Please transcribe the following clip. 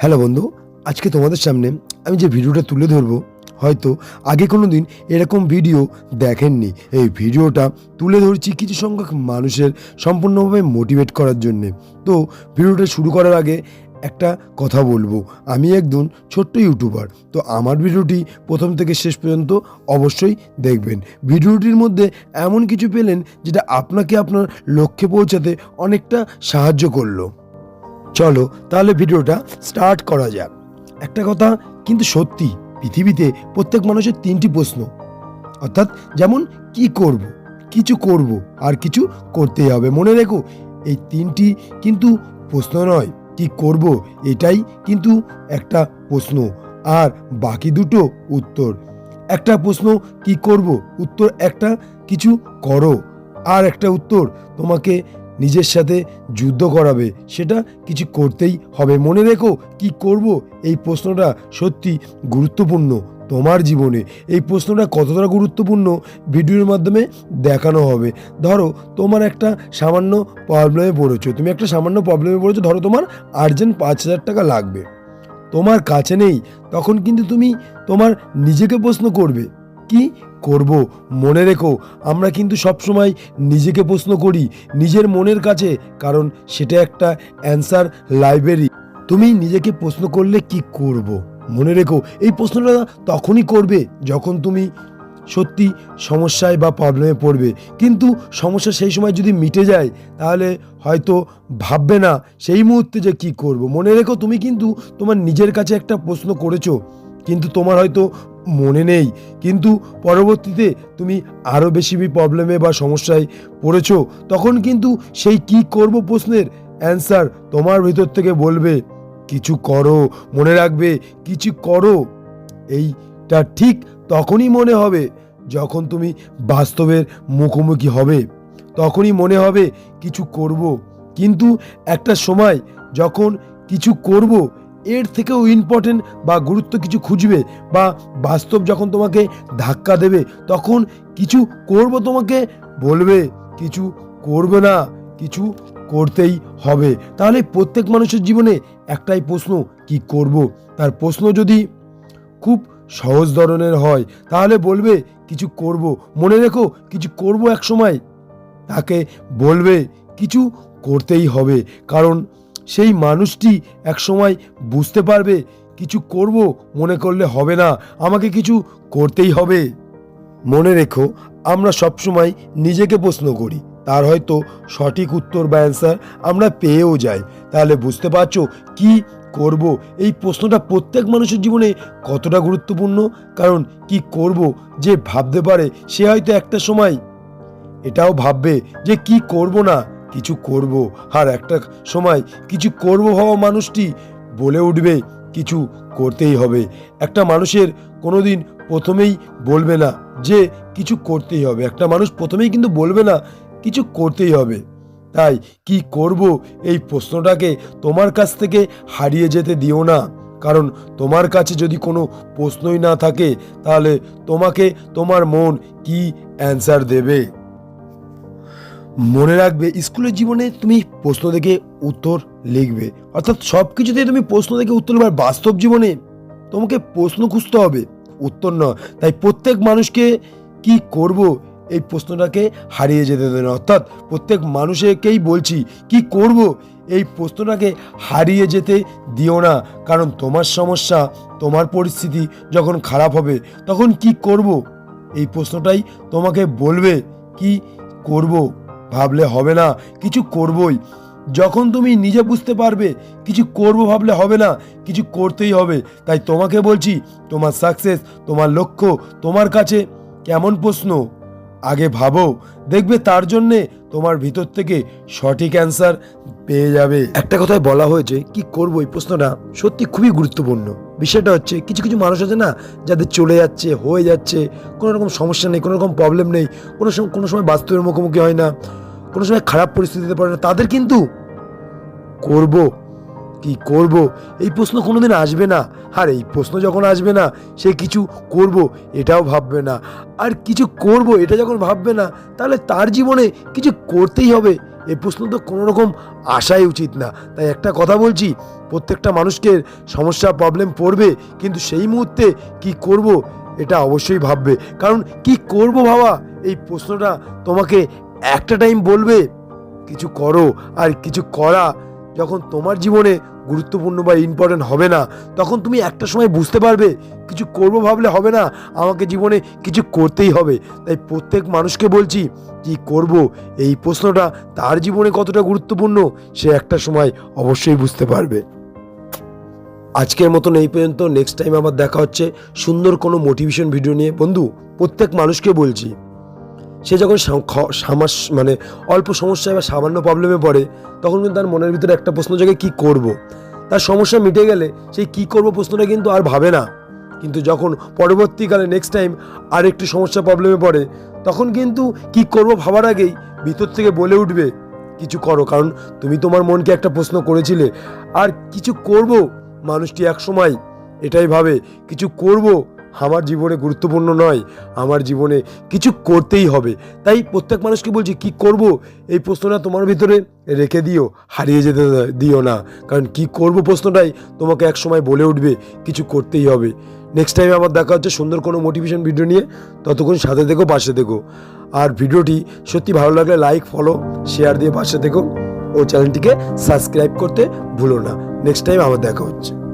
Hello বন্ধু, আজকে তোমাদের সামনে আমি যে ভিডিওটা তুলে ধরবো, হয়তো আগে কোনো দিন এরকম ভিডিও দেখেননি। এই ভিডিওটা তুলে ধরছি কিছু সংখ্যক মানুষের সম্পূর্ণভাবে মোটিভেট করার জন্যে। তো ভিডিওটা শুরু করার আগে একটা কথা বলব। আমি একজন ছোট্ট ইউটিউবার তো আমার ভিডিওটি প্রথম থেকে শেষ পর্যন্ত অবশ্যই দেখবেন। ভিডিওটির মধ্যে এমন কিছু পেলেন, যেটা আপনাকে আপনার লক্ষ্যে পৌঁছাতে অনেকটা সাহায্য করল। চলো তাহলে ভিডিওটা স্টার্ট করা যাক। একটা কথা, কিন্তু সত্যি, পৃথিবীতে প্রত্যেক মানুষের তিনটি প্রশ্ন। অর্থাৎ যেমন, কি করব? কিছু করব, আর কিছু করতেই হবে। মনে রেখো, এই তিনটি কিন্তু প্রশ্ন নয়। কি করব? এটাই কিন্তু একটা প্রশ্ন। আর বাকি দুটো উত্তর। একটা প্রশ্ন, কি করব? উত্তর একটা, কিছু করো। আর একটা উত্তর, তোমাকে নিজের সাথে যুদ্ধ করাবে, সেটা কিছু করতেই হবে। মনে রেখো, কি করব? এই প্রশ্নটা সত্যি গুরুত্বপূর্ণ তোমার জীবনে। এই প্রশ্নটা কতটা গুরুত্বপূর্ণ ভিডিওর মাধ্যমে দেখানো হবে। ধরো, তোমার একটা সামান্য প্রবলেমে পড়েছো। তুমি একটা সামান্য প্রবলেমে পড়েছো, ধরো তোমার আর্জেন্ট পাঁচ হাজার টাকা লাগবে। তোমার কাছে নেই, তখন কিন্তু তুমি তোমার নিজেকে প্রশ্ন করবে, কি করব, মনে রেখো, আমরা কিন্তু সবসময় নিজেকে প্রশ্ন করি, নিজের মনের কাছে, কারণ সেটা একটা অ্যান্সার লাইব্রেরি। তুমি নিজেকে প্রশ্ন করলে কি করব? মনে রেখো, এই প্রশ্নটা তখনই করবে যখন তুমি সত্যি সমস্যায় বা প্রবলেমে পড়বে। কিন্তু সমস্যা সেই সময় যদি মিটে যায়, তাহলে হয়তো ভাববে না সেই মুহূর্তে যে কি করব। মনে রেখো, তুমি কিন্তু তোমার নিজের কাছে একটা প্রশ্ন করেছ, কিন্তু তোমার হয়তো মনে নেই। কিন্তু পরবর্তীতে তুমি আরও বেশি প্রবলেমে বা সমস্যায় পড়েছ, তখন কিন্তু সেই কি করব প্রশ্নের অ্যান্সার তোমার ভিতর থেকে বলবে, কিছু করো, মনে রাখবে, কিছু করো। এইটা ঠিক তখনই মনে হবে যখন তুমি বাস্তবের মুখোমুখি হবে। তখনই মনে হবে কিছু করব। কিন্তু একটা সময় যখন কিছু করব এর থেকেও ইম্পর্টেন্ট বা গুরুত্ব কিছু খুঁজবে বা বাস্তব যখন তোমাকে ধাক্কা দেবে, তখন কিছু করব তোমাকে বলবে, কিছু করবে না, কিছু করতেই হবে। তাহলে প্রত্যেক মানুষের জীবনে একটাই প্রশ্ন, কি করব? তার প্রশ্ন যদি খুব সহজ ধরনের হয়, তাহলে বলবে, কিছু করব। মনে রেখো, কিছু করব এক সময় তাকে বলবে, কিছু করতেই হবে। কারণ সেই মানুষটি এক সময় বুঝতে পারবে, কিছু করব মনে করলে হবে না, আমাকে কিছু করতেই হবে। মনে রেখো, আমরা সবসময় নিজেকে প্রশ্ন করি, তার হয়তো সঠিক উত্তর বা অ্যান্সার আমরা পেয়েও যাই। তাহলে বুঝতে পারছ কি করব? এই প্রশ্নটা প্রত্যেক মানুষের জীবনে কতটা গুরুত্বপূর্ণ? কারণ কি করব? যে ভাবতে পারে, সে হয়তো একটা সময় এটাও ভাববে যে কি করব না। কিছু করব আর একটা সময় কিছু করব হওয়া মানুষটি বলে উঠবে, কিছু করতেই হবে। একটা মানুষের কোনো দিন প্রথমেই বলবে না যে কিছু করতেই হবে। একটা মানুষ প্রথমেই কিন্তু বলবে না কিছু করতেই হবে। তাই কি করব এই প্রশ্নটাকে তোমার কাছ থেকে হারিয়ে যেতে দিও না। কারণ তোমার কাছে যদি কোনো প্রশ্নই না থাকে, তাহলে তোমাকে তোমার মন কি অ্যান্সার দেবে? মনে রাখবে, স্কুলের জীবনে তুমি প্রশ্ন থেকে উত্তর লিখবে। অর্থাৎ সব কিছুতে তুমি প্রশ্ন থেকে উত্তর লিখবে বাস্তব জীবনে তোমাকে প্রশ্ন খুঁজতে হবে, উত্তর নয়। তাই প্রত্যেক মানুষকে কি করব, এই প্রশ্নটাকে হারিয়ে যেতে দেবে না। অর্থাৎ প্রত্যেক মানুষকেই বলছি, কি করব, এই প্রশ্নটাকে হারিয়ে যেতে দিও না। কারণ তোমার সমস্যা, তোমার পরিস্থিতি যখন খারাপ হবে, তখন কি করব, এই প্রশ্নটাই তোমাকে বলবে, কি করব। ভাবলে হবে না, কিছু করবই। যখন তুমি নিজে বুঝতে পারবে, কিছু করব ভাবলে হবে না, কিছু করতেই হবে। তাই তোমাকে বলছি, তোমার সাকসেস তোমার লক্ষ্য, তোমার কাছে কেমন প্রশ্ন? আগে ভাবো, দেখবে তার জন্যে তোমার ভিতর থেকে সঠিক অ্যান্সার পেয়ে যাবে। একটা কথায় বলা হয়েছে কি করব এই প্রশ্নটা সত্যি খুবই গুরুত্বপূর্ণ। বিষয়টা হচ্ছে, কিছু কিছু মানুষ আছে না, যাদের চলে যাচ্ছে, হয়ে যাচ্ছে, কোনো রকম সমস্যা নেই, কোনো রকম প্রবলেম নেই, কোনো সময় কোনো সময় বাস্তবের মুখোমুখি হয় না, কোনো সময় খারাপ পরিস্থিতিতে পড়ে না, তাদের কিন্তু করব কি করব? এই প্রশ্ন কোনোদিন আসবে না। আর এই প্রশ্ন যখন আসবে না, সে কিছু করব, এটাও ভাববে না। আর কিছু করব, এটা যখন ভাববে না, তাহলে তার জীবনে কিছু করতেই হবে। এই প্রশ্ন তো কোনো রকম আসাই উচিত না। তাই একটা কথা বলছি, প্রত্যেকটা মানুষকে সমস্যা প্রবলেম পড়বে, কিন্তু সেই মুহূর্তে কি করব, এটা অবশ্যই ভাববে। কারণ কি করব ভাবা? এই প্রশ্নটা তোমাকে একটা টাইম বলবে, কিছু করো, আর কিছু করা যখন তোমার জীবনে গুরুত্বপূর্ণ বা ইম্পর্টেন্ট হবে না, তখন তুমি একটা সময় বুঝতে পারবে, কিছু করব ভাবলে হবে না, আমাকে জীবনে কিছু করতেই হবে। তাই প্রত্যেক মানুষকে বলছি, কি করব? এই প্রশ্নটা তার জীবনে কতটা গুরুত্বপূর্ণ, সে একটা সময় অবশ্যই বুঝতে পারবে। আজকের মতন এই পর্যন্ত নেক্সট টাইম আবার দেখা হচ্ছে সুন্দর কোনো মোটিভেশন ভিডিও নিয়ে। বন্ধু, প্রত্যেক মানুষকে বলছি। সে যখন সামাস মানে অল্প সমস্যায় বা সামান্য প্রবলেমে পড়ে, তখন কিন্তু তার মনের ভিতরে একটা প্রশ্ন জাগে, কি করব। তার সমস্যা মিটে গেলে সেই কি করব প্রশ্নটা কিন্তু আর ভাবে না কিন্তু যখন পরবর্তীকালে নেক্সট টাইম আর একটু সমস্যা প্রবলেমে পড়ে, তখন কিন্তু কি করব ভাবার আগেই ভিতর থেকে বলে উঠবে, কিছু করো, কারণ তুমি তোমার মনকে একটা প্রশ্ন করেছিলে, আর কিছু করব মানুষটি এক সময় এটাই ভাবে, কিছু করব আমার জীবনে গুরুত্বপূর্ণ নয়, আমার জীবনে কিছু করতেই হবে। তাই প্রত্যেক মানুষকে বলছি, কি করব? এই প্রশ্নটা তোমার ভিতরে রেখে দিও, হারিয়ে যেতে দিও না। কারণ কি করব প্রশ্নটাই তোমাকে এক সময় বলে উঠবে, কিছু করতেই হবে। নেক্সট টাইম আবার দেখা হচ্ছে সুন্দর কোনো মোটিভেশন ভিডিও নিয়ে, ততক্ষণ সাথে দেখো পাশে দেখো আর ভিডিওটি সত্যি ভালো লাগলে লাইক ফলো শেয়ার দিয়ে পাশে দেখো ও চ্যানেলটিকে সাবস্ক্রাইব করতে ভুলো না। নেক্সট টাইম আবার দেখা হচ্ছে।